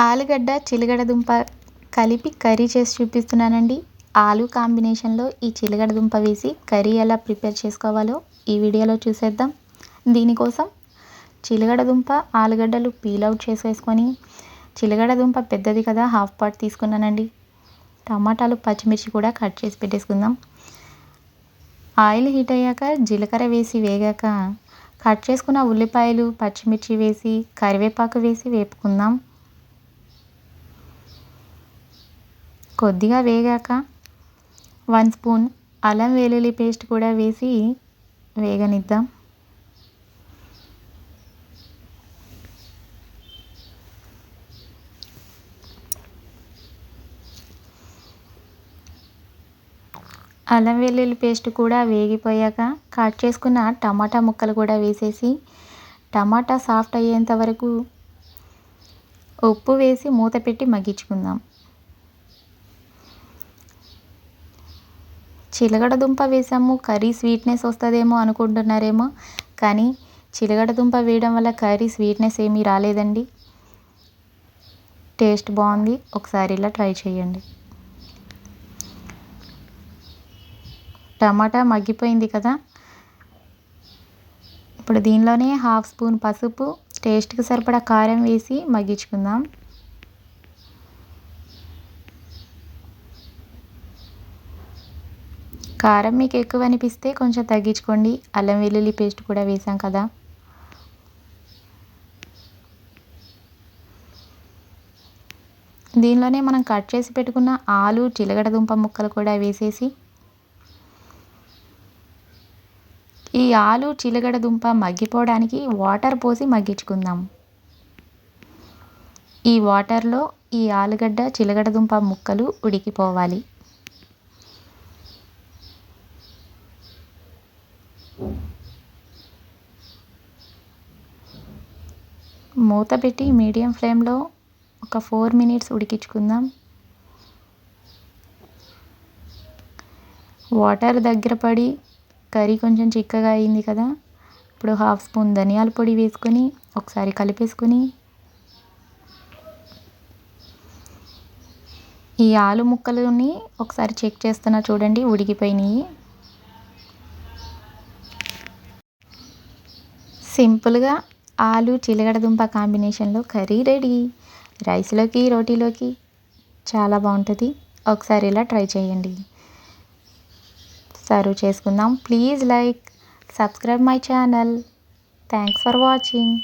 ఆలుగడ్డ చిలగడ దుంప కలిపి కర్రీ చేసి చూపిస్తున్నానండి. ఆలు కాంబినేషన్లో ఈ చిలగడ దుంప వేసి కర్రీ ఎలా ప్రిపేర్ చేసుకోవాలో ఈ వీడియోలో చూసేద్దాం. దీనికోసం చిలగడ దుంప ఆలుగడ్డలు పీల్ అవుట్ చేసేసుకొని చిలగడ దుంప పెద్దది కదా హాఫ్ పార్ట్ తీసుకున్నానండి. టమాటాలు పచ్చిమిర్చి కూడా కట్ చేసి పెట్టేసుకుందాం. ఆయిల్ హీట్ అయ్యాక జీలకర్ర వేసి వేగాక కట్ చేసుకున్న ఉల్లిపాయలు పచ్చిమిర్చి వేసి కరివేపాకు వేసి వేపుకుందాం. కొద్దిగా వేగాక వన్ స్పూన్ అల్లం వెల్లుల్లి పేస్ట్ కూడా వేసి వేగనిద్దాం. అల్లం వెల్లుల్లి పేస్ట్ కూడా వేగిపోయాక కట్ చేసుకున్న టమాటా ముక్కలు కూడా వేసేసి టమాటా సాఫ్ట్ అయ్యేంత వరకు ఉప్పు వేసి మూత పెట్టి మగ్గించుకుందాం. చిలగడ దుంప వేసాము కర్రీ స్వీట్నెస్ వస్తుందేమో అనుకుంటున్నారేమో. కానీ చిలగడ దుంప వేయడం వల్ల కర్రీ స్వీట్నెస్ ఏమీ రాలేదండి. టేస్ట్ బాగుంది. ఒకసారి ఇలా ట్రై చేయండి. టమాటా మగ్గిపోయింది కదా. ఇప్పుడు దీనిలోనే హాఫ్ స్పూన్ పసుపు టేస్ట్కి సరిపడా కారం వేసి మగ్గించుకుందాం. కారం మీకు ఎక్కువ అనిపిస్తే కొంచెం తగ్గించుకోండి. అల్లం వెల్లుల్లి పేస్ట్ కూడా వేసాం కదా. దీనిలోనే మనం కట్ చేసి పెట్టుకున్న ఆలు చిలగడ దుంప ముక్కలు కూడా వేసేసి ఈ ఆలు చిలగడ దుంప మగ్గిపోవడానికి వాటర్ పోసి మగ్గించుకుందాం. ఈ వాటర్లో ఈ ఆలుగడ్డ చిలగడ దుంప ముక్కలు ఉడికిపోవాలి. మూత పెట్టి మీడియం ఫ్లేమ్లో ఒక ఫోర్ మినిట్స్ ఉడికించుకుందాం. వాటర్ దగ్గర పడి కర్రీ కొంచెం చిక్కగా అయింది కదా ఇప్పుడు హాఫ్ స్పూన్ ధనియాల పొడి వేసుకొని ఒకసారి కలిపేసుకొని ఈ ఆలు ముక్కలని ఒకసారి చెక్ చేస్తున్నా చూడండి ఉడికిపోయినాయి. సింపుల్గా ఆలు చిలగడ దుంప కాంబినేషన్లో కర్రీ రెడీ. రైస్లోకి రోటీలోకి చాలా బాగుంటుంది. ఒకసారి ఇలా ట్రై చేయండి. సర్వ్ చేసుకుందాం. Please like subscribe my channel. Thanks for watching.